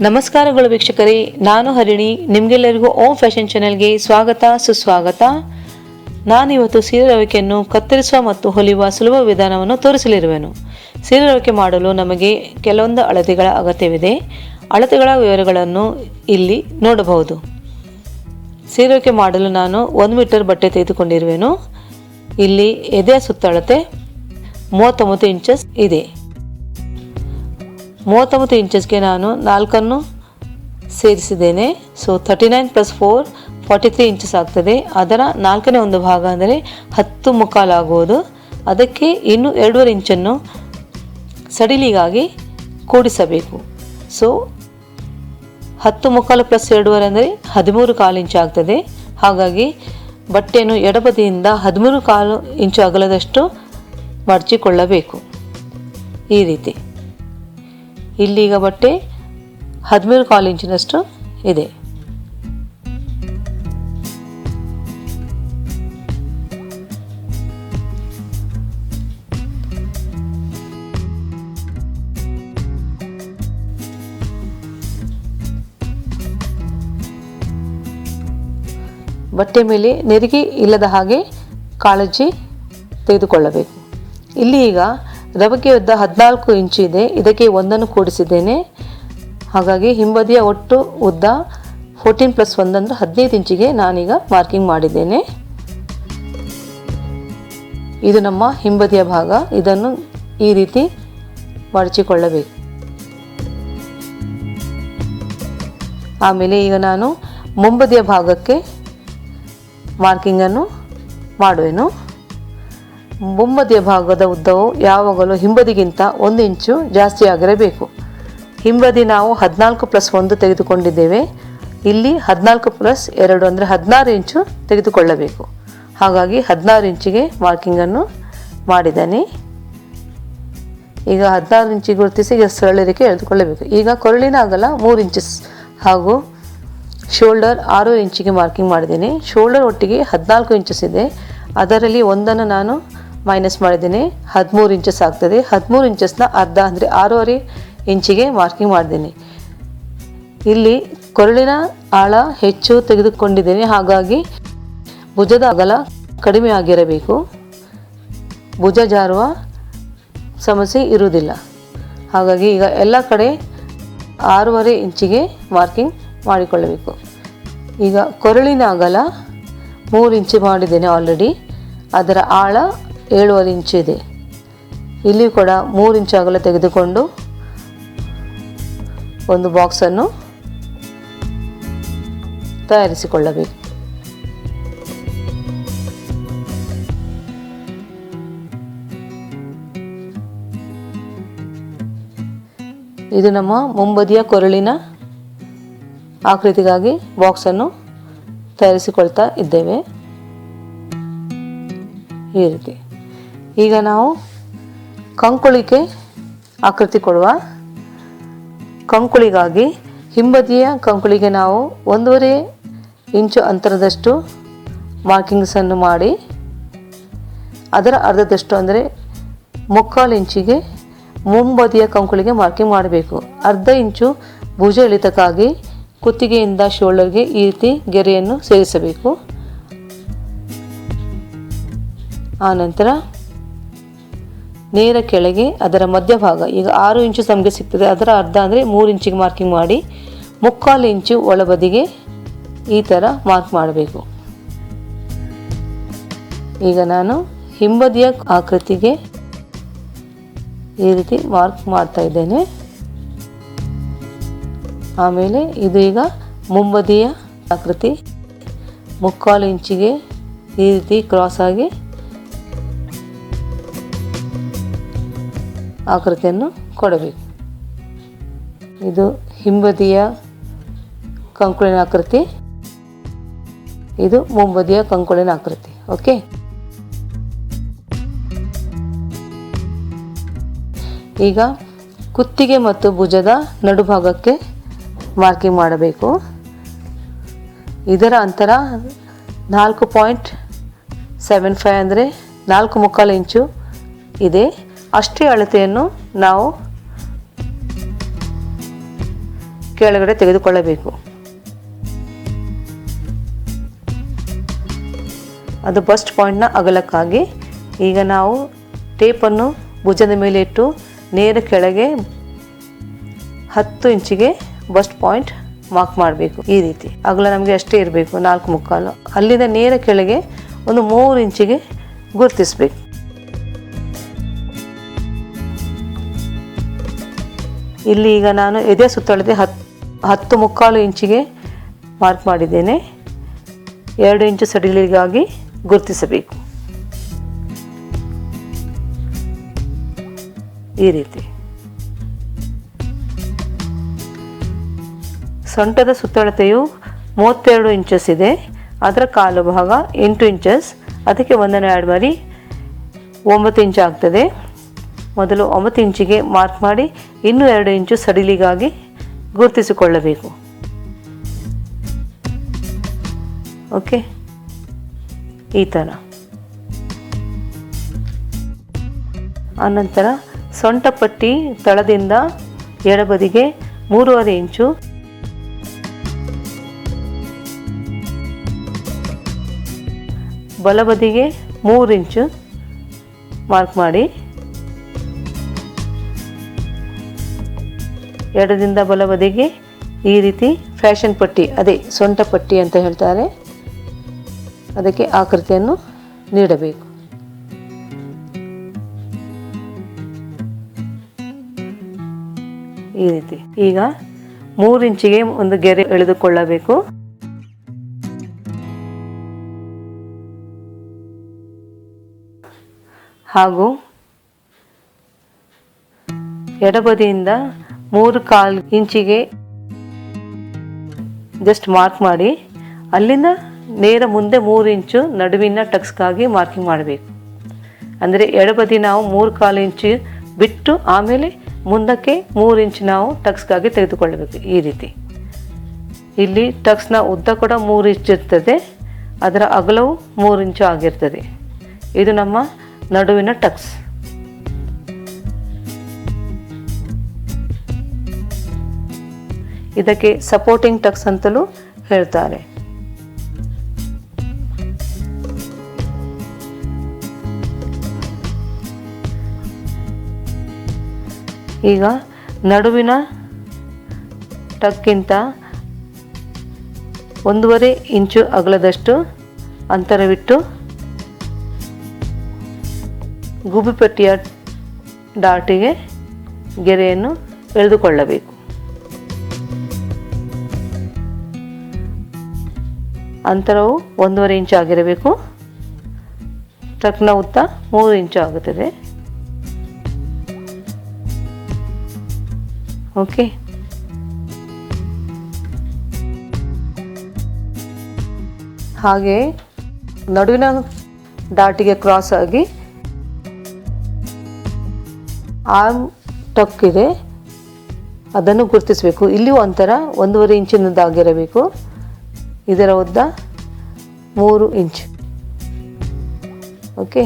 ನಮಸ್ಕಾರಗಳು ವೀಕ್ಷಕರೇ, ನಾನು ಹರಿಣಿ, ನಿಮಗೆಲ್ಲರಿಗೂ ಓಂ ಫ್ಯಾಷನ್ ಚಾನೆಲ್ಗೆ ಸ್ವಾಗತ, ಸುಸ್ವಾಗತ. ನಾನಿವತ್ತು ಸೀರೆ ರವಿಕೆಯನ್ನು ಕತ್ತರಿಸುವ ಮತ್ತು ಹೊಲಿಯುವ ಸುಲಭ ವಿಧಾನವನ್ನು ತೋರಿಸಲಿರುವೆನು. ಸೀರೆ ರವಿಕೆ ಮಾಡಲು ನಮಗೆ ಕೆಲವೊಂದು ಅಳತೆಗಳ ಅಗತ್ಯವಿದೆ. ಅಳತೆಗಳ ವಿವರಗಳನ್ನು ಇಲ್ಲಿ ನೋಡಬಹುದು. ಸೀರೆ ರವಿಕೆ ಮಾಡಲು ನಾನು ಒಂದು ಮೀಟರ್ ಬಟ್ಟೆ ತೆಗೆದುಕೊಂಡಿರುವೆನು. ಇಲ್ಲಿ ಎದೆಯ ಸುತ್ತಳತೆ ಮೂವತ್ತೊಂಬತ್ತು ಇಂಚಸ್ ಇದೆ. ಮೂವತ್ತೊಂಬತ್ತು ಇಂಚಸ್ಗೆ ನಾನು ನಾಲ್ಕನ್ನು ಸೇರಿಸಿದ್ದೇನೆ. So thirty nine plus four forty three inches ಆಗ್ತದೆ. ಅದರ ನಾಲ್ಕನೇ ಒಂದು ಭಾಗ ಅಂದರೆ ಹತ್ತು ಮುಕ್ಕಾಲಾಗುವುದು ಅದಕ್ಕೆ ಇನ್ನೂ ಎರಡೂವರೆ ಇಂಚನ್ನು ಸಡಿಲಿಗಾಗಿ ಕೂಡಿಸಬೇಕು. ಸೊ ಹತ್ತು ಮುಕ್ಕಾಲು ಪ್ಲಸ್ ಎರಡೂವರೆ ಅಂದರೆ ಹದಿಮೂರು ಕಾಲು ಇಂಚು ಆಗ್ತದೆ. ಹಾಗಾಗಿ ಬಟ್ಟೆಯನ್ನು ಎಡಬದಿಯಿಂದ ಹದಿಮೂರು ಕಾಲು ಇಂಚು ಅಗಲದಷ್ಟು ಮಡಚಿಕೊಳ್ಳಬೇಕು. ಈ ರೀತಿ. ಇಲ್ಲೀಗ ಬಟ್ಟೆ ಹದಿಮೂರು ಕಾಲು ಇಂಚಿನಷ್ಟು ಇದೆ. ಬಟ್ಟೆ ಮೇಲೆ ನೆರಿಗೆ ಇಲ್ಲದ ಹಾಗೆ ಕಾಳಜಿ ತೆಗೆದುಕೊಳ್ಳಬೇಕು. ಇಲ್ಲಿ ಈಗ ರವಕೆ ಉದ್ದ ಹದಿನಾಲ್ಕು ಇಂಚು ಇದೆ. ಇದಕ್ಕೆ ಒಂದನ್ನು ಕೂಡಿಸಿದ್ದೇನೆ. ಹಾಗಾಗಿ ಹಿಂಬದಿಯ ಒಟ್ಟು ಉದ್ದ ಫೋರ್ಟೀನ್ ಪ್ಲಸ್ ಒಂದಂದ್ರೆ ಹದಿನೈದು ಇಂಚಿಗೆ ನಾನೀಗ ಮಾರ್ಕಿಂಗ್ ಮಾಡಿದ್ದೇನೆ. ಇದು ನಮ್ಮ ಹಿಂಬದಿಯ ಭಾಗ. ಇದನ್ನು ಈ ರೀತಿ ಮಡಚಿಕೊಳ್ಳಬೇಕು ಆಮೇಲೆ ಈಗ ನಾನು ಮುಂಬದಿಯ ಭಾಗಕ್ಕೆ ಮಾರ್ಕಿಂಗನ್ನು ಮಾಡುವೆನು. ಮುಂಬದಿಯ ಭಾಗದ ಉದ್ದವು ಯಾವಾಗಲೂ ಹಿಂಬದಿಗಿಂತ ಒಂದು ಇಂಚು ಜಾಸ್ತಿ ಆಗಿರಬೇಕು. ಹಿಂಬದಿ ನಾವು ಹದಿನಾಲ್ಕು ಪ್ಲಸ್ ಒಂದು ತೆಗೆದುಕೊಂಡಿದ್ದೇವೆ. ಇಲ್ಲಿ ಹದಿನಾಲ್ಕು ಪ್ಲಸ್ ಎರಡು ಅಂದರೆ ಹದಿನಾರು ಇಂಚು ತೆಗೆದುಕೊಳ್ಳಬೇಕು. ಹಾಗಾಗಿ ಹದಿನಾರು ಇಂಚಿಗೆ ಮಾರ್ಕಿಂಗನ್ನು ಮಾಡಿದ್ದಾನೆ. ಈಗ ಹದಿನಾರು ಇಂಚಿ ಗುರುತಿಸಿ ಈಗ ಎಳೆದುಕೊಳ್ಳಬೇಕು. ಈಗ ಕೊರಳಿನ ಅಗಲ ಮೂರು ಇಂಚಸ್ ಹಾಗೂ ಶೋಲ್ಡರ್ ಆರು ಇಂಚಿಗೆ ಮಾರ್ಕಿಂಗ್ ಮಾಡಿದ್ದೀನಿ. ಶೋಲ್ಡರ್ ಒಟ್ಟಿಗೆ ಹದಿನಾಲ್ಕು ಇಂಚಸ್ ಇದೆ. ಅದರಲ್ಲಿ ಒಂದನ್ನು ನಾನು ಮೈನಸ್ ಮಾಡಿದ್ದೀನಿ. ಹದಿಮೂರು ಇಂಚಸ್ ಆಗ್ತದೆ. ಹದಿಮೂರು ಇಂಚಸ್ನ ಅರ್ಧ ಅಂದರೆ ಆರೂವರೆ ಇಂಚಿಗೆ ಮಾರ್ಕಿಂಗ್ ಮಾಡಿದ್ದೀನಿ ಇಲ್ಲಿ ಕೊರಳಿನ ಆಳ ಹೆಚ್ಚು ತೆಗೆದುಕೊಂಡಿದ್ದೇನೆ. ಹಾಗಾಗಿ ಭುಜದ ಅಗಲ ಕಡಿಮೆ ಆಗಿರಬೇಕು. ಭುಜ ಜಾರುವ ಸಮಸ್ಯೆ ಇರುವುದಿಲ್ಲ. ಹಾಗಾಗಿ ಈಗ ಎಲ್ಲ ಕಡೆ ಆರೂವರೆ ಇಂಚಿಗೆ ಮಾರ್ಕಿಂಗ್ ಮಾಡಿಕೊಳ್ಳಬೇಕು. ಈಗ ಕೊರಳಿನ ಅಗಲ ಮೂರು ಇಂಚು ಮಾಡಿದ್ದೇನೆ ಆಲ್ರೆಡಿ ಅದರ ಆಳ ಏಳುವರೆ ಇಂಚು ಇದೆ. ಇಲ್ಲಿ ಕೂಡ ಮೂರು ಇಂಚು ಅಗಲ ತೆಗೆದುಕೊಂಡು ಒಂದು ಬಾಕ್ಸನ್ನು ತಯಾರಿಸಿಕೊಳ್ಳಬೇಕು. ಇದು ನಮ್ಮ ಮುಂಬದಿಯ ಕೊರಳಿನ ಆಕೃತಿಗಾಗಿ ಬಾಕ್ಸನ್ನು ತಯಾರಿಸಿಕೊಳ್ತಾ ಇದ್ದೇವೆ. ಈ ರೀತಿ. ಈಗ ನಾವು ಕಂಕುಳಿಗೆ ಆಕೃತಿ ಕೊಡುವ ಕಂಕುಳಿಗಾಗಿ ಹಿಂಬದಿಯ ಕಂಕುಳಿಗೆ ನಾವು ಒಂದೂವರೆ ಇಂಚು ಅಂತರದಷ್ಟು ಮಾರ್ಕಿಂಗ್ಸನ್ನು ಮಾಡಿ, ಅದರ ಅರ್ಧದಷ್ಟು ಅಂದರೆ ಮುಕ್ಕಾಲು ಇಂಚಿಗೆ ಮುಂಬದಿಯ ಕಂಕುಳಿಗೆ ಮಾರ್ಕಿಂಗ್ ಮಾಡಬೇಕು. ಅರ್ಧ ಇಂಚು ಭುಜ ಇಳಿತಕ್ಕಾಗಿ ಕುತ್ತಿಗೆಯಿಂದ ಶೋಲ್ಡರ್ಗೆ ಈ ರೀತಿ ಗೆರೆಯನ್ನು ಸೇರಿಸಬೇಕು. ಆನಂತರ ನೇರ ಕೆಳಗೆ ಅದರ ಮಧ್ಯಭಾಗ ಈಗ ಆರು ಇಂಚು ನಮಗೆ ಸಿಗ್ತದೆ. ಅದರ ಅರ್ಧ ಅಂದರೆ ಮೂರು ಇಂಚಿಗೆ ಮಾರ್ಕಿಂಗ್ ಮಾಡಿ ಮುಕ್ಕಾಲು ಇಂಚು ಒಳಬದಿಗೆ ಈ ಥರ ಮಾರ್ಕ್ ಮಾಡಬೇಕು. ಈಗ ನಾನು ಹಿಂಬದಿಯ ಆಕೃತಿಗೆ ಈ ರೀತಿ ಮಾರ್ಕ್ ಮಾಡ್ತಾ ಇದ್ದೇನೆ. ಆಮೇಲೆ ಇದು ಈಗ ಮುಂಬದಿಯ ಆಕೃತಿ. ಮುಕ್ಕಾಲು ಇಂಚಿಗೆ ಈ ರೀತಿ ಕ್ರಾಸ್ ಆಗಿ ಆಕೃತಿಯನ್ನು ಕೊಡಬೇಕು. ಇದು ಹಿಂಬದಿಯ ಕಂಕುಳಿನ ಆಕೃತಿ. ಇದು ಮುಂಬದಿಯ ಕಂಕುಳಿನ ಆಕೃತಿ. ಓಕೆ ಈಗ ಕುತ್ತಿಗೆ ಮತ್ತು ಭುಜದ ನಡುಭಾಗಕ್ಕೆ ಮಾರ್ಕಿಂಗ್ ಮಾಡಬೇಕು. ಇದರ ಅಂತರ ನಾಲ್ಕು ಪಾಯಿಂಟ್ ಸೆವೆನ್ ಫೈವ್ ಅಂದರೆ ನಾಲ್ಕು ಮುಕ್ಕಾಲು ಇಂಚು ಇದೆ. ಅಷ್ಟೇ ಅಳತೆಯನ್ನು ನಾವು ಕೆಳಗಡೆ ತೆಗೆದುಕೊಳ್ಳಬೇಕು. ಅದು ಬಸ್ಟ್ ಪಾಯಿಂಟ್ನ ಅಗಲಕ್ಕಾಗಿ ಈಗ ನಾವು ಟೇಪನ್ನು ಭುಜದ ಮೇಲೆ ಇಟ್ಟು ನೇರ ಕೆಳಗೆ ಹತ್ತು ಇಂಚಿಗೆ ಬಸ್ಟ್ ಪಾಯಿಂಟ್ ಮಾರ್ಕ್ ಮಾಡಬೇಕು. ಈ ರೀತಿ. ಅಗಲ ನಮಗೆ ಅಷ್ಟೇ ಇರಬೇಕು, ನಾಲ್ಕು ಮುಕ್ಕಾಲು. ಅಲ್ಲಿಂದ ನೇರ ಕೆಳಗೆ ಒಂದು ಮೂರು ಇಂಚಿಗೆ ಗುರುತಿಸಬೇಕು. ಇಲ್ಲಿ ಈಗ ನಾನು ಎದೆ ಸುತ್ತಳತೆ ಹತ್ತು ಹತ್ತು ಮುಕ್ಕಾಲು ಇಂಚಿಗೆ ಮಾರ್ಕ್ ಮಾಡಿದ್ದೇನೆ. ಎರಡು ಇಂಚು ಸಡಿಲಿಗಾಗಿ ಗುರುತಿಸಬೇಕು. ಈ ರೀತಿ. ಸೊಂಟದ ಸುತ್ತಳತೆಯು ಮೂವತ್ತೆರಡು ಇಂಚಸ್ ಇದೆ. ಅದರ ಕಾಲು ಭಾಗ ಎಂಟು ಇಂಚಸ್ ಅದಕ್ಕೆ ಒಂದನೇ ಆ್ಯಡ್ ಮಾಡಿ ಒಂಬತ್ತು ಇಂಚ್ ಆಗ್ತದೆ. ಮೊದಲು ಒಂಬತ್ತು ಇಂಚಿಗೆ ಮಾರ್ಕ್ ಮಾಡಿ ಇನ್ನೂ ಎರಡು ಇಂಚು ಸಡಿಲಿಗಾಗಿ ಗುರುತಿಸಿಕೊಳ್ಳಬೇಕು. ಓಕೆ? ಈ ಥರ. ಆನಂತರ ಸೊಂಟಪಟ್ಟಿ ತಳದಿಂದ ಎಡಬದಿಗೆ ಮೂರುವರೆ ಇಂಚು. ಬಲಬದಿಗೆ ಮೂರು ಇಂಚು ಮಾರ್ಕ್ ಮಾಡಿ. ಎಡದಿಂದ ಬಲಬದಿಗೆ ಈ ರೀತಿ ಫ್ಯಾಷನ್ ಪಟ್ಟಿ, ಅದೇ ಸೊಂಟ ಪಟ್ಟಿ ಅಂತ ಹೇಳ್ತಾರೆ. ಅದಕ್ಕೆ ಆಕೃತಿಯನ್ನು ನೀಡಬೇಕು. ಈ ರೀತಿ. ಈಗ ಮೂರು ಇಂಚಿಗೆ ಒಂದು ಗೆರೆ ಎಳೆದುಕೊಳ್ಳಬೇಕು. ಹಾಗೂ ಎಡಬದಿಯಿಂದ ಮೂರು ಕಾಲು ಇಂಚಿಗೆ ಜಸ್ಟ್ ಮಾರ್ಕ್ ಮಾಡಿ. ಅಲ್ಲಿಂದ ನೇರ ಮುಂದೆ ಮೂರು ಇಂಚು ನಡುವಿನ ಟಕ್ಸ್ಗಾಗಿ ಮಾರ್ಕಿಂಗ್ ಮಾಡಬೇಕು. ಅಂದರೆ ಎಡಬದಿ ನಾವು ಮೂರು ಕಾಲು ಇಂಚು ಬಿಟ್ಟು ಆಮೇಲೆ ಮುಂದಕ್ಕೆ ಮೂರು ಇಂಚು ನಾವು ಟಕ್ಸ್ಗಾಗಿ ತೆಗೆದುಕೊಳ್ಳಬೇಕು ಈ ರೀತಿ. ಇಲ್ಲಿ ಟಕ್ಸ್ನ ಉದ್ದ ಕೂಡ ಮೂರು ಇಂಚು ಇರ್ತದೆ, ಅದರ ಅಗಲವು ಮೂರು ಇಂಚು ಆಗಿರ್ತದೆ. ಇದು ನಮ್ಮ ನಡುವಿನ ಟಕ್ಸ್. ಇದಕ್ಕೆ ಸಪೋರ್ಟಿಂಗ್ ಟಕ್ಸ್ ಅಂತಲೂ ಹೇಳ್ತಾರೆ. ಈಗ ನಡುವಿನ ಟಕ್ಕಿಂತ ಒಂದೂವರೆ ಇಂಚು ಅಗಲದಷ್ಟು ಅಂತರವಿಟ್ಟು ಗುಬ್ಬಿಪಟ್ಟಿಯ ಡಾಟಿಗೆ ಗೆರೆಯನ್ನು ಎಳೆದುಕೊಳ್ಳಬೇಕು. ಅಂತರವು ಒಂದೂವರೆ ಇಂಚು ಆಗಿರಬೇಕು. ಟ್ರಕ್ನ ಉದ್ದ ಮೂರು ಇಂಚು ಆಗುತ್ತದೆ. ಓಕೆ. ಹಾಗೆ ನಡುವಿನ ಡಾಟಿಗೆ ಕ್ರಾಸ್ ಆಗಿ ಆರ್ಮ್ ಟಕ್ ಇದೆ ಅದನ್ನು ಗುರುತಿಸಬೇಕು. ಇಲ್ಲಿಯೂ ಒಂಥರ ಒಂದೂವರೆ ಇಂಚಿನದ್ದಾಗಿರಬೇಕು. ಇದರ ಉದ್ದ ಮೂರು ಇಂಚ್. ಓಕೆ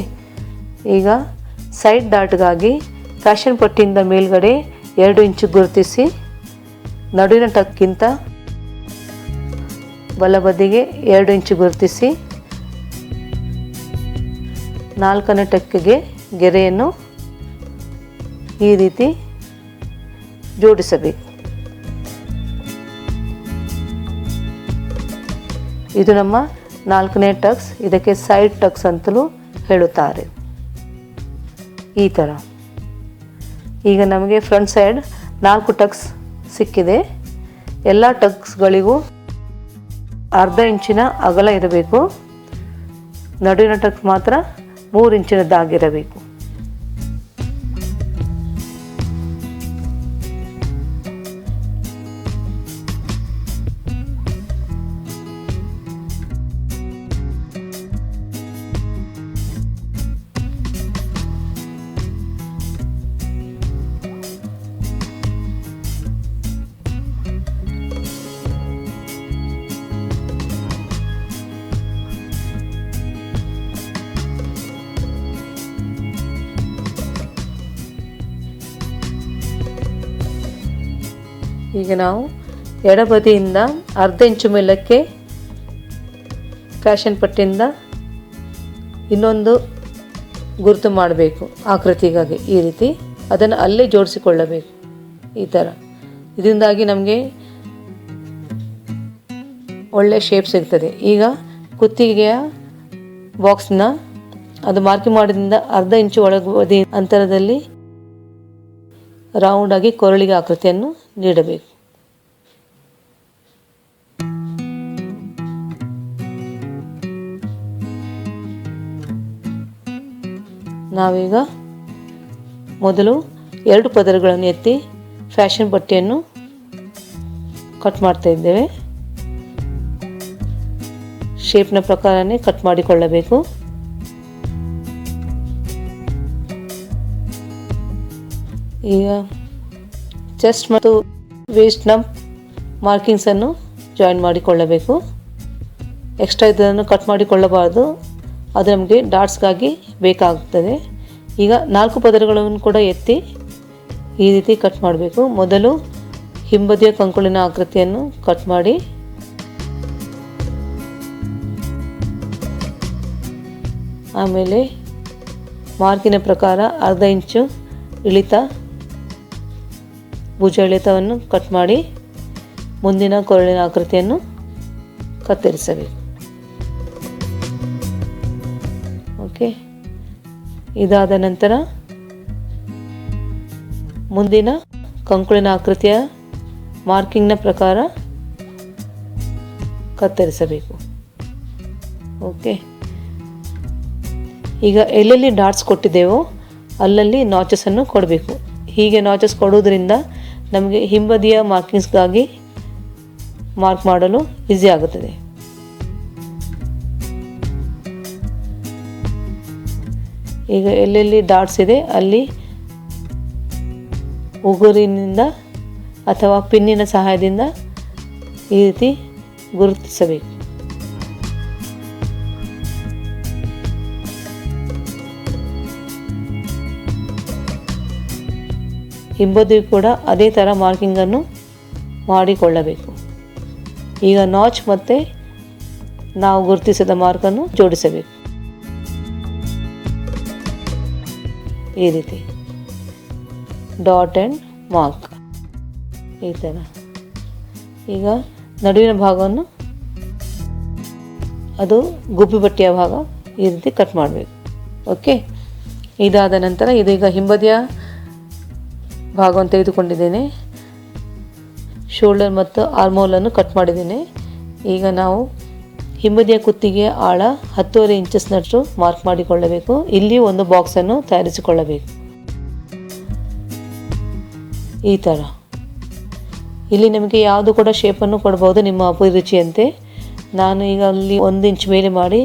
ಈಗ ಸೈಡ್ ಡಾಟ್ಗಾಗಿ ಫ್ಯಾಷನ್ ಪಟ್ಟಿಯಿಂದ ಮೇಲ್ಗಡೆ ಎರಡು ಇಂಚು ಗುರುತಿಸಿ ನಡುವಿನ ಟಕ್ಕಿಂತ ಬಲಬದಿಗೆ ಎರಡು ಇಂಚು ಗುರುತಿಸಿ ನಾಲ್ಕನೇ ಟಕ್ಕಿಗೆ ಗೆರೆಯನ್ನು ಈ ರೀತಿ ಜೋಡಿಸಬೇಕು. ಇದು ನಮ್ಮ ನಾಲ್ಕನೇ ಟಕ್ಸ್, ಇದಕ್ಕೆ ಸೈಡ್ ಟಕ್ಸ್ ಅಂತಲೂ ಹೇಳುತ್ತಾರೆ. ಈ ಥರ ಈಗ ನಮಗೆ ಫ್ರಂಟ್ ಸೈಡ್ ನಾಲ್ಕು ಟಕ್ಸ್ ಸಿಕ್ಕಿದೆ. ಎಲ್ಲ ಟಕ್ಸ್ಗಳಿಗೂ ಅರ್ಧ ಇಂಚಿನ ಅಗಲ ಇರಬೇಕು. ನಡುವಿನ ಟಕ್ಸ್ ಮಾತ್ರ ಮೂರು ಇಂಚಿನದ್ದಾಗಿರಬೇಕು. ಈಗ ನಾವು ಎಡಬದಿಯಿಂದ ಅರ್ಧ ಇಂಚು ಮೇಲಕ್ಕೆ ಫ್ಯಾಷನ್ ಪಟ್ಟಿಯಿಂದ ಇನ್ನೊಂದು ಗುರುತು ಮಾಡಬೇಕು ಆಕೃತಿಗಾಗಿ ಈ ರೀತಿ. ಅದನ್ನು ಅಲ್ಲೇ ಜೋಡಿಸಿಕೊಳ್ಳಬೇಕು ಈ ಥರ. ಇದರಿಂದಾಗಿ ನಮಗೆ ಒಳ್ಳೆ ಶೇಪ್ ಸಿಗ್ತದೆ. ಈಗ ಕುತ್ತಿಗೆಯ ಬಾಕ್ಸ್ನ ಅದು ಮಾರ್ಕಿಂಗ್ ಮಾಡಿದ್ರಿಂದ ಅರ್ಧ ಇಂಚು ಒಳಗೆ ಅಂತರದಲ್ಲಿ ರೌಂಡಾಗಿ ಕೊರಳಿಗೆ ಆಕೃತಿಯನ್ನು ನೀಡಬೇಕು. ನಾವೀಗ ಮೊದಲು ಎರಡು ಪದರಗಳನ್ನು ಎತ್ತಿ ಫ್ಯಾಷನ್ ಬಟ್ಟೆಯನ್ನು ಕಟ್ ಮಾಡ್ತಾ ಇದ್ದೇವೆ. ಶೇಪ್ನ ಪ್ರಕಾರನೇ ಕಟ್ ಮಾಡಿಕೊಳ್ಳಬೇಕು. ಈಗ ಚೆಸ್ಟ್ ಮತ್ತು ವೇಸ್ಟ್ನ ಮಾರ್ಕಿಂಗ್ಸನ್ನು ಜಾಯಿನ್ ಮಾಡಿಕೊಳ್ಳಬೇಕು. ಎಕ್ಸ್ಟ್ರಾ ಇದನ್ನು ಕಟ್ ಮಾಡಿಕೊಳ್ಳಬಾರ್ದು. ಅದು ನಮಗೆ ಡಾಟ್ಸ್ಗಾಗಿ ಬೇಕಾಗ್ತದೆ. ಈಗ ನಾಲ್ಕು ಪದರಗಳನ್ನು ಕೂಡ ಎತ್ತಿ ಈ ರೀತಿ ಕಟ್ ಮಾಡಬೇಕು. ಮೊದಲು ಹಿಂಬದಿಯ ಕಂಕುಳಿನ ಆಕೃತಿಯನ್ನು ಕಟ್ ಮಾಡಿ. ಆಮೇಲೆ ಮಾರ್ಕಿನ ಪ್ರಕಾರ ಅರ್ಧ ಇಂಚು ಇಳಿತ ಭುಜ ಇಳಿತವನ್ನು ಕಟ್ ಮಾಡಿ ಮುಂದಿನ ಕೊರಳಿನ ಆಕೃತಿಯನ್ನು ಕತ್ತರಿಸಬೇಕು. ಓಕೆ. ಇದಾದ ನಂತರ ಮುಂದಿನ ಕಂಕುಳಿನ ಆಕೃತಿಯ ಮಾರ್ಕಿಂಗ್ನ ಪ್ರಕಾರ ಕತ್ತರಿಸಬೇಕು. ಓಕೆ. ಈಗ ಎಲ್ಲೆಲ್ಲಿ ಡಾಟ್ಸ್ ಕೊಟ್ಟಿದ್ದೇವೋ ಅಲ್ಲಲ್ಲಿ ನಾಚಸನ್ನು ಕೊಡಬೇಕು. ಹೀಗೆ ನಾಚಸ್ ಕೊಡೋದ್ರಿಂದ ನಮಗೆ ಹಿಂಬದಿಯ ಮಾರ್ಕಿಂಗ್ಸ್ಗಾಗಿ ಮಾರ್ಕ್ ಮಾಡಲು ಈಸಿ ಆಗುತ್ತದೆ. ಈಗ ಎಲ್ಲೆಲ್ಲಿ ಡಾಟ್ಸ್ ಇದೆ ಅಲ್ಲಿ ಉಗುರಿನಿಂದ ಅಥವಾ ಪಿನ್ನಿನ ಸಹಾಯದಿಂದ ಈ ರೀತಿ ಗುರುತಿಸಬೇಕು. ಹಿಂಬದಿ ಕೂಡ ಅದೇ ಥರ ಮಾರ್ಕಿಂಗನ್ನು ಮಾಡಿಕೊಳ್ಳಬೇಕು. ಈಗ ನಾಚ್ ಮತ್ತು ನಾವು ಗುರುತಿಸಿದ ಮಾರ್ಕನ್ನು ಜೋಡಿಸಬೇಕು. ಈ ರೀತಿ. ಡಾಟ್ ಆ್ಯಂಡ್ ಮಾರ್ಕ್ ಈ ಥರ ಈಗ ನಡುವಿನ ಭಾಗವನ್ನು ಅದು ಗುಬ್ಬಿ ಬಟ್ಟೆಯ ಭಾಗ ಈ ರೀತಿ ಕಟ್ ಮಾಡಬೇಕು. ಓಕೆ ಇದಾದ ನಂತರ ಇದೀಗ ಹಿಂಬದಿಯ ಭಾಗವನ್ನು ತೆಗೆದುಕೊಂಡಿದ್ದೇನೆ. ಶೋಲ್ಡರ್ ಮತ್ತು ಆರ್ಮೋಲನ್ನು ಕಟ್ ಮಾಡಿದ್ದೇನೆ. ಈಗ ನಾವು ಹಿಂಬದಿಯ ಕುತ್ತಿಗೆ ಆಳ ಹತ್ತುವರೆ ಇಂಚಸ್ನಷ್ಟು ಮಾರ್ಕ್ ಮಾಡಿಕೊಳ್ಳಬೇಕು. ಇಲ್ಲಿ ಒಂದು ಬಾಕ್ಸನ್ನು ತಯಾರಿಸಿಕೊಳ್ಳಬೇಕು. ಈ ಥರ ಇಲ್ಲಿ ನಿಮಗೆ ಯಾವುದು ಕೂಡ ಶೇಪನ್ನು ಕೊಡ್ಬೋದು ನಿಮ್ಮ ಅಭಿರುಚಿಯಂತೆ. ನಾನು ಈಗ ಅಲ್ಲಿ ಒಂದು ಇಂಚ್ ಮೇಲೆ ಮಾಡಿ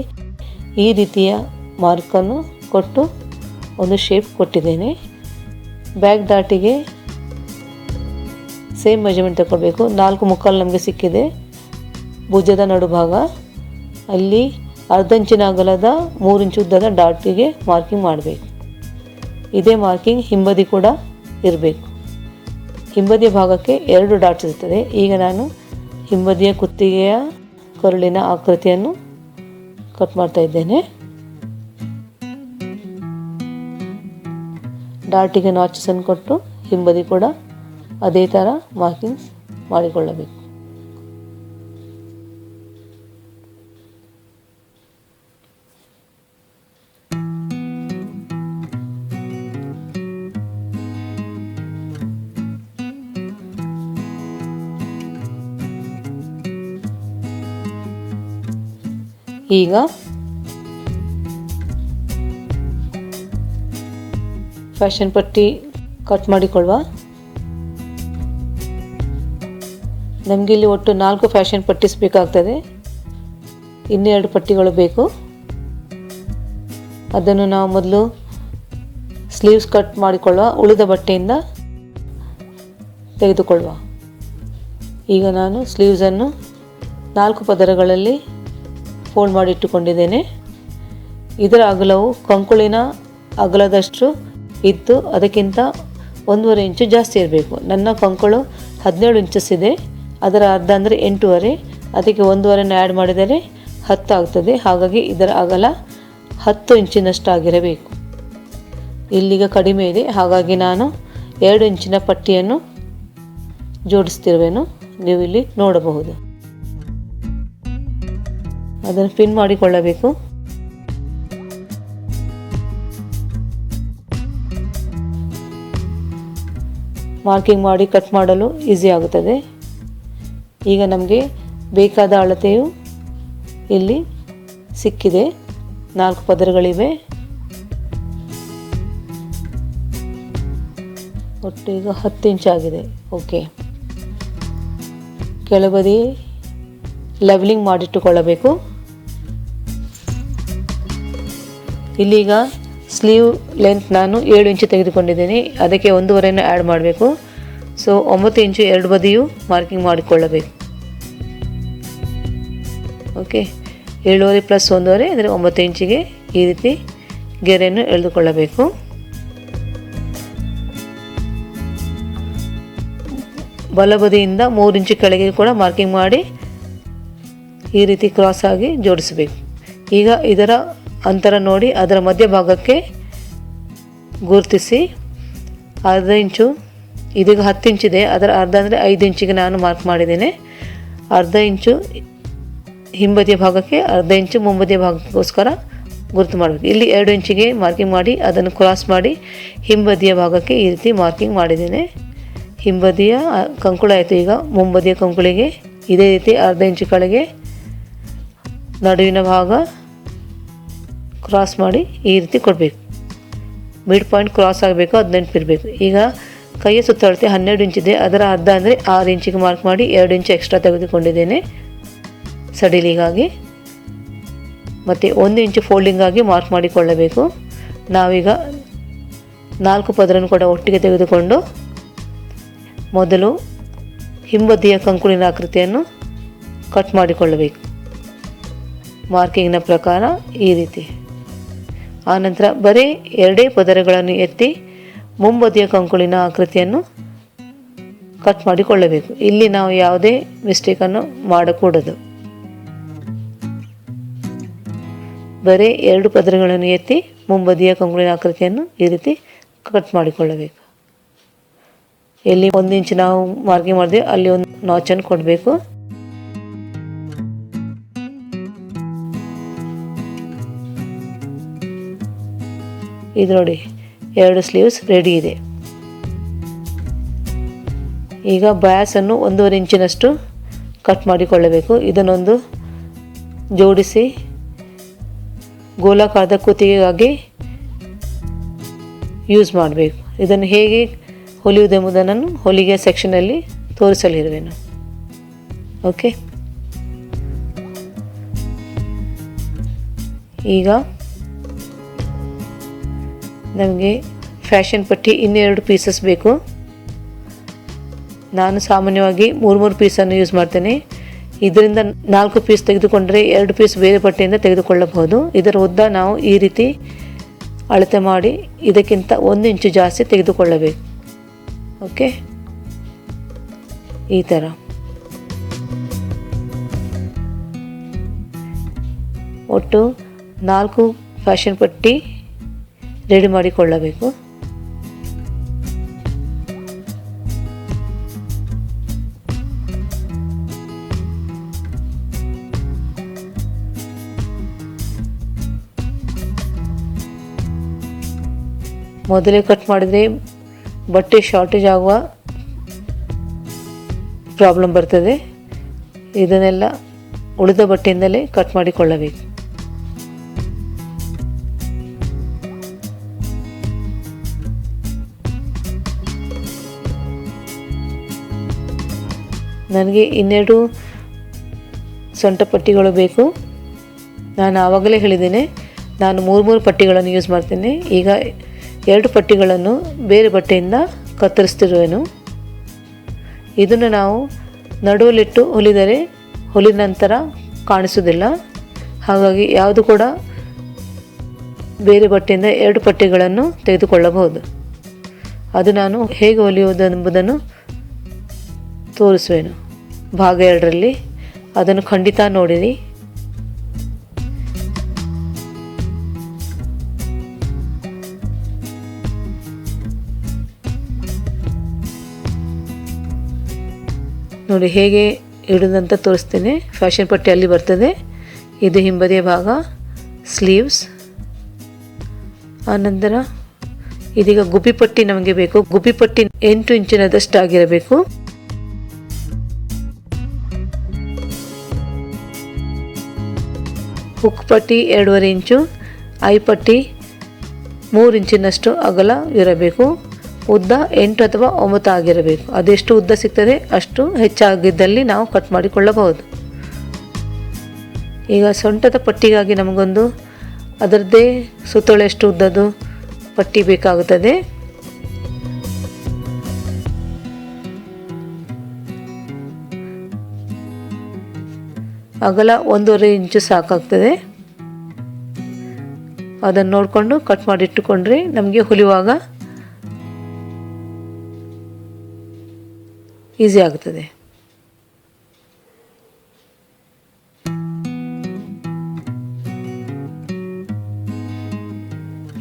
ಈ ರೀತಿಯ ಮಾರ್ಕನ್ನು ಕೊಟ್ಟು ಒಂದು ಶೇಪ್ ಕೊಟ್ಟಿದ್ದೇನೆ. ಬ್ಯಾಕ್ ದಾಟಿಗೆ ಸೇಮ್ ಮೆಜರ್ಮೆಂಟ್ ತಗೊಳ್ಬೇಕು. ನಾಲ್ಕು ಮುಕ್ಕಾಲು ನಮಗೆ ಸಿಕ್ಕಿದೆ. ಭುಜದ ನಡುಭಾಗ. ಅಲ್ಲಿ ಅರ್ಧ ಇಂಚಿನ ಅಗಲದ ಮೂರು ಇಂಚು ಉದ್ದದ ಡಾಟಿಗೆ ಮಾರ್ಕಿಂಗ್ ಮಾಡಬೇಕು. ಇದೇ ಮಾರ್ಕಿಂಗ್ ಹಿಂಬದಿ ಕೂಡ ಇರಬೇಕು. ಹಿಂಬದಿಯ ಭಾಗಕ್ಕೆ ಎರಡು ಡಾಟ್ಸ್ ಇರ್ತದೆ. ಈಗ ನಾನು ಹಿಂಬದಿಯ ಕುತ್ತಿಗೆಯ ಕರುಳಿನ ಆಕೃತಿಯನ್ನು ಕಟ್ ಮಾಡ್ತಾ ಇದ್ದೇನೆ. ಡಾಟಿಗೆ ನಾಚಸನ್ನು ಕೊಟ್ಟು ಹಿಂಬದಿ ಕೂಡ ಅದೇ ಥರ ಮಾರ್ಕಿಂಗ್ಸ್ ಮಾಡಿಕೊಳ್ಳಬೇಕು. ಈಗ ಫ್ಯಾಷನ್ ಪಟ್ಟಿ ಕಟ್ ಮಾಡಿಕೊಳ್ಳುವ. ನಮಗೆ ಇಲ್ಲಿ ಒಟ್ಟು ನಾಲ್ಕು ಫ್ಯಾಷನ್ ಪಟ್ಟೀಸ್ ಬೇಕಾಗ್ತದೆ. ಇನ್ನೆರಡು ಪಟ್ಟಿಗಳು ಬೇಕು. ಅದನ್ನು ನಾವು ಮೊದಲು ಸ್ಲೀವ್ಸ್ ಕಟ್ ಮಾಡಿಕೊಳ್ಳುವ, ಉಳಿದ ಬಟ್ಟೆಯಿಂದ ತೆಗೆದುಕೊಳ್ಳುವ. ಈಗ ನಾನು ಸ್ಲೀವ್ಸನ್ನು ನಾಲ್ಕು ಪದರಗಳಲ್ಲಿ ಫೋಲ್ಡ್ ಮಾಡಿ ಇಟ್ಟುಕೊಂಡಿದ್ದೇನೆ. ಇದರ ಅಗಲವು ಕಂಕುಳಿನ ಅಗಲದಷ್ಟು ಇದ್ದು ಅದಕ್ಕಿಂತ ಒಂದೂವರೆ ಇಂಚು ಜಾಸ್ತಿ ಇರಬೇಕು. ನನ್ನ ಕಂಕುಳು ಹದಿನೇಳು ಇಂಚಸ್ ಇದೆ. ಅದರ ಅರ್ಧ ಅಂದರೆ ಎಂಟೂವರೆ. ಅದಕ್ಕೆ ಒಂದೂವರೆನ ಆ್ಯಡ್ ಮಾಡಿದರೆ ಹತ್ತು ಆಗ್ತದೆ. ಹಾಗಾಗಿ ಇದರ ಅಗಲ ಹತ್ತು ಇಂಚಿನಷ್ಟು ಆಗಿರಬೇಕು ಇಲ್ಲಿಗ ಕಡಿಮೆ ಇದೆ. ಹಾಗಾಗಿ ನಾನು ಎರಡು ಇಂಚಿನ ಪಟ್ಟಿಯನ್ನು ಜೋಡಿಸ್ತಿರುವೆನು. ನೀವು ಇಲ್ಲಿ ನೋಡಬಹುದು. ಅದನ್ನು ಪಿನ್ ಮಾಡಿಕೊಳ್ಳಬೇಕು. ಮಾರ್ಕಿಂಗ್ ಮಾಡಿ ಕಟ್ ಮಾಡಲು ಈಸಿ ಆಗುತ್ತದೆ. ಈಗ ನಮಗೆ ಬೇಕಾದ ಅಳತೆಯು ಇಲ್ಲಿ ಸಿಕ್ಕಿದೆ. ನಾಲ್ಕು ಪದರಗಳಿವೆ. ಒಟ್ಟು ಈಗ ಹತ್ತು ಇಂಚಾಗಿದೆ ಓಕೆ. ಕೆಳಬದಿ ಲೆವೆಲಿಂಗ್ ಮಾಡಿಟ್ಟುಕೊಳ್ಳಬೇಕು. ಇಲ್ಲೀಗ ಸ್ಲೀವ್ ಲೆಂತ್ ನಾನು ಏಳು ಇಂಚು ತೆಗೆದುಕೊಂಡಿದ್ದೀನಿ. ಅದಕ್ಕೆ ಒಂದೂವರೆಯನ್ನು ಆ್ಯಡ್ ಮಾಡಬೇಕು. ಸೊ ಒಂಬತ್ತು ಇಂಚು ಎರಡು ಬದಿಯು ಮಾರ್ಕಿಂಗ್ ಮಾಡಿಕೊಳ್ಳಬೇಕು. ಓಕೆ ಏಳುವರೆ ಪ್ಲಸ್ ಒಂದೂವರೆ ಅಂದರೆ ಒಂಬತ್ತು ಇಂಚಿಗೆ ಈ ರೀತಿ ಗೆರೆಯನ್ನು ಎಳೆದುಕೊಳ್ಳಬೇಕು. ಬಲಬದಿಯಿಂದ ಮೂರು ಇಂಚು ಕೆಳಗೆ ಕೂಡ ಮಾರ್ಕಿಂಗ್ ಮಾಡಿ ಈ ರೀತಿ ಕ್ರಾಸ್ ಆಗಿ ಜೋಡಿಸಬೇಕು. ಈಗ ಇದರ ಅಂತರ ನೋಡಿ ಅದರ ಮಧ್ಯಭಾಗಕ್ಕೆ ಗುರುತಿಸಿ ಅರ್ಧ ಇಂಚು, ಇದೀಗ ಹತ್ತು ಇಂಚಿದೆ ಅದರ ಅರ್ಧ ಅಂದರೆ ಐದು ಇಂಚಿಗೆ ನಾನು ಮಾರ್ಕ್ ಮಾಡಿದ್ದೇನೆ. ಅರ್ಧ ಇಂಚು ಹಿಂಬದಿಯ ಭಾಗಕ್ಕೆ, ಅರ್ಧ ಇಂಚು ಮುಂಬದಿಯ ಭಾಗಕ್ಕೋಸ್ಕರ ಗುರುತು ಮಾಡಬೇಕು. ಇಲ್ಲಿ ಎರಡು ಇಂಚಿಗೆ ಮಾರ್ಕಿಂಗ್ ಮಾಡಿ, ಅದನ್ನು ಕ್ರಾಸ್ ಮಾಡಿ, ಹಿಂಬದಿಯ ಭಾಗಕ್ಕೆ ಈ ರೀತಿ ಮಾರ್ಕಿಂಗ್ ಮಾಡಿದ್ದೇನೆ. ಹಿಂಬದಿಯ ಕಂಕುಳ ಆಯಿತು ಈಗ, ಮುಂಬದಿಯ ಕಂಕುಳಿಗೆ ಇದೇ ರೀತಿ ಅರ್ಧ ಇಂಚು ಕೆಳಗೆ, ನಡುವಿನ ಭಾಗ ಕ್ರಾಸ್ ಮಾಡಿ ಈ ರೀತಿ ಕೊಡಬೇಕು. ಮಿಡ್ ಪಾಯಿಂಟ್ ಕ್ರಾಸ್ ಆಗಬೇಕು ಅದು ನೆನಪಿರಬೇಕು ಈಗ ಕೈಯ ಸುತ್ತಳತೆ ಹನ್ನೆರಡು ಇಂಚಿದೆ ಅದರ ಅರ್ಧ ಅಂದರೆ ಆರು ಇಂಚಿಗೆ ಮಾರ್ಕ್ ಮಾಡಿ ಎರಡು ಇಂಚು ಎಕ್ಸ್ಟ್ರಾ ತೆಗೆದುಕೊಂಡಿದ್ದೇನೆ. ಸಡಿಲಿಗಾಗಿ ಮತ್ತು ಒಂದು ಇಂಚು ಫೋಲ್ಡಿಂಗಾಗಿ ಮಾರ್ಕ್ ಮಾಡಿಕೊಳ್ಳಬೇಕು. ನಾವೀಗ ನಾಲ್ಕು ಪದರನ್ನು ಕೂಡ ಒಟ್ಟಿಗೆ ತೆಗೆದುಕೊಂಡು ಮೊದಲು ಹಿಂಬದಿಯ ಕಂಕುಳಿನ ಆಕೃತಿಯನ್ನು ಕಟ್ ಮಾಡಿಕೊಳ್ಳಬೇಕು. ಮಾರ್ಕಿಂಗ್ನ ಪ್ರಕಾರ ಈ ರೀತಿ. ಆನಂತರ ಬರೀ ಎರಡೇ ಪದರಗಳನ್ನು ಎತ್ತಿ ಮುಂಬದಿಯ ಕಂಕುಳಿನ ಆಕೃತಿಯನ್ನು ಕಟ್ ಮಾಡಿಕೊಳ್ಳಬೇಕು. ಇಲ್ಲಿ ನಾವು ಯಾವುದೇ ಮಿಸ್ಟೇಕನ್ನು ಮಾಡಕೂಡದು. ಬರೀ ಎರಡು ಪದರಗಳನ್ನು ಎತ್ತಿ ಮುಂಬದಿಯ ಕಂಕುಳಿನ ಆಕೃತಿಯನ್ನು ಈ ರೀತಿ ಕಟ್ ಮಾಡಿಕೊಳ್ಳಬೇಕು. ಎಲ್ಲಿ ಒಂದು ಇಂಚು ನಾವು ಮಾರ್ಗಿ ಮಾಡಿದೆ ಅಲ್ಲಿ ಒಂದು ನಾಚನ್ನು ಕೊಡಬೇಕು. ಇದು ನೋಡಿ, ಎರಡು ಸ್ಲೀವ್ಸ್ ರೆಡಿ ಇದೆ. ಈಗ ಬ್ಯಾಸನ್ನು ಒಂದೂವರೆ ಇಂಚಿನಷ್ಟು ಕಟ್ ಮಾಡಿಕೊಳ್ಳಬೇಕು. ಇದನ್ನೊಂದು ಜೋಡಿಸಿ ಗೋಲಾಕಾರದ ಕುತ್ತಿಗೆಗಾಗಿ ಯೂಸ್ ಮಾಡಬೇಕು. ಇದನ್ನು ಹೇಗೆ ಹೊಲಿಯುವುದೆಂಬುದನ್ನು ಹೊಲಿಗೆ ಸೆಕ್ಷನಲ್ಲಿ ತೋರಿಸಲಿರುವೆನು. ಓಕೆ ಈಗ ನಮಗೆ ಫ್ಯಾಷನ್ ಪಟ್ಟಿ ಇನ್ನೆರಡು ಪೀಸಸ್ ಬೇಕು. ನಾನು ಸಾಮಾನ್ಯವಾಗಿ ಮೂರು ಮೂರು ಪೀಸನ್ನು ಯೂಸ್ ಮಾಡ್ತೇನೆ. ಇದರಿಂದ ನಾಲ್ಕು ಪೀಸ್ ತೆಗೆದುಕೊಂಡರೆ ಎರಡು ಪೀಸ್ ಬೇರೆ ಪಟ್ಟಿಯಿಂದ ತೆಗೆದುಕೊಳ್ಳಬಹುದು. ಇದರ ಉದ್ದ ನಾವು ಈ ರೀತಿ ಅಳತೆ ಮಾಡಿ ಇದಕ್ಕಿಂತ ಒಂದು ಇಂಚು ಜಾಸ್ತಿ ತೆಗೆದುಕೊಳ್ಳಬೇಕು. ಓಕೆ? ಈ ಥರ ಒಟ್ಟು ನಾಲ್ಕು ಫ್ಯಾಷನ್ ಪಟ್ಟಿ ರೆಡಿ ಮಾಡಿಕೊಳ್ಳಬೇಕು. ಮೊದಲೇ ಕಟ್ ಮಾಡಿದರೆ ಬಟ್ಟೆ ಶಾರ್ಟೇಜ್ ಆಗುವ ಪ್ರಾಬ್ಲಮ್ ಬರ್ತದೆ. ಇದನ್ನೆಲ್ಲ ಉಳಿದ ಬಟ್ಟೆಯಿಂದಲೇ ಕಟ್ ಮಾಡಿಕೊಳ್ಳಬೇಕು. ನನಗೆ ಇನ್ನೆರಡು ಸೊಂಟ ಪಟ್ಟಿಗಳು ಬೇಕು. ನಾನು ಆವಾಗಲೇ ಹೇಳಿದ್ದೇನೆ, ನಾನು ಮೂರು ಮೂರು ಪಟ್ಟಿಗಳನ್ನು ಯೂಸ್ ಮಾಡ್ತೇನೆ. ಈಗ ಎರಡು ಪಟ್ಟಿಗಳನ್ನು ಬೇರೆ ಬಟ್ಟೆಯಿಂದ ಕತ್ತರಿಸ್ತಿರುವೆನು. ಇದನ್ನು ನಾವು ನಡುವಲ್ಲಿಟ್ಟು ಹೊಲಿದರೆ ಹೊಲಿದ ನಂತರ ಕಾಣಿಸೋದಿಲ್ಲ ಹಾಗಾಗಿ ಯಾವುದು ಕೂಡ ಬೇರೆ ಬಟ್ಟೆಯಿಂದ ಎರಡು ಪಟ್ಟಿಗಳನ್ನು ತೆಗೆದುಕೊಳ್ಳಬಹುದು. ಅದು ನಾನು ಹೇಗೆ ಹೊಲಿಯುವುದೆಂಬುದನ್ನು ತೋರಿಸುವೆನು. ಭಾಗ ಎರಡರಲ್ಲಿ. ಅದನ್ನು ಖಂಡಿತ ನೋಡಿರಿ. ನೋಡಿ ಹೇಗೆ ಇಡೋದಂತ ತೋರಿಸ್ತೇನೆ. ಫ್ಯಾಷನ್ ಪಟ್ಟಿ ಅಲ್ಲಿ ಬರ್ತದೆ. ಇದು ಹಿಂಬದಿಯ ಭಾಗ. ಸ್ಲೀವ್ಸ್. ಆನಂತರ ಇದೀಗ ಗುಬ್ಬಿ ಪಟ್ಟಿ ನಮಗೆ ಬೇಕು. ಗುಬ್ಬಿ ಪಟ್ಟಿ ಎಂಟು ಇಂಚಿನದಷ್ಟು ಹುಕ್ ಪಟ್ಟಿ ಎರಡೂವರೆ ಇಂಚು ಐ ಪಟ್ಟಿ ಮೂರು ಇಂಚಿನಷ್ಟು ಅಗಲ ಇರಬೇಕು. ಉದ್ದ ಎಂಟು ಅಥವಾ ಒಂಬತ್ತು ಆಗಿರಬೇಕು. ಅದೆಷ್ಟು ಉದ್ದ ಸಿಗ್ತದೆ ಅಷ್ಟು ಹೆಚ್ಚಾಗಿದ್ದಲ್ಲಿ ನಾವು ಕಟ್ ಮಾಡಿಕೊಳ್ಳಬಹುದು. ಈಗ ಸೊಂಟದ ಪಟ್ಟಿಗಾಗಿ ನಮಗೊಂದು ಅದರದ್ದೇ ಸುತ್ತಳೆಷ್ಟು ಉದ್ದದ್ದು ಪಟ್ಟಿ ಬೇಕಾಗುತ್ತದೆ. ಅಗಲ ಒಂದೂವರೆ ಇಂಚು ಸಾಕಾಗ್ತದೆ. ಅದನ್ನು ನೋಡಿಕೊಂಡು ಕಟ್ ಮಾಡಿ ಇಟ್ಟುಕೊಂಡ್ರೆ ನಮಗೆ ಹುಲಿವಾಗ ಈಸಿ ಆಗ್ತದೆ.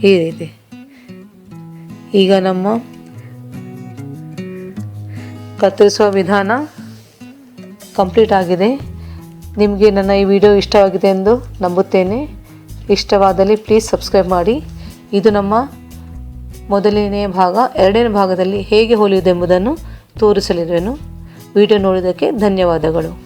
ಈ ರೀತಿ. ಈಗ ನಮ್ಮ ಕತ್ತರಿಸುವ ವಿಧಾನ ಕಂಪ್ಲೀಟ್ ಆಗಿದೆ. ನಿಮಗೆ ನನ್ನ ಈ ವಿಡಿಯೋ ಇಷ್ಟವಾಗಿದೆ ಎಂದು ನಂಬುತ್ತೇನೆ. ಇಷ್ಟವಾದಲ್ಲಿ ಪ್ಲೀಸ್ ಸಬ್ಸ್ಕ್ರೈಬ್ ಮಾಡಿ. ಇದು ನಮ್ಮ ಮೊದಲನೆಯ ಭಾಗ, ಎರಡನೇ ಭಾಗದಲ್ಲಿ ಹೇಗೆ ಹೊಲಿಯುವುದೆಂಬುದನ್ನು ತೋರಿಸಲಿರುವೆನು. ವಿಡಿಯೋ ನೋಡಿದ್ದಕ್ಕೆ ಧನ್ಯವಾದಗಳು.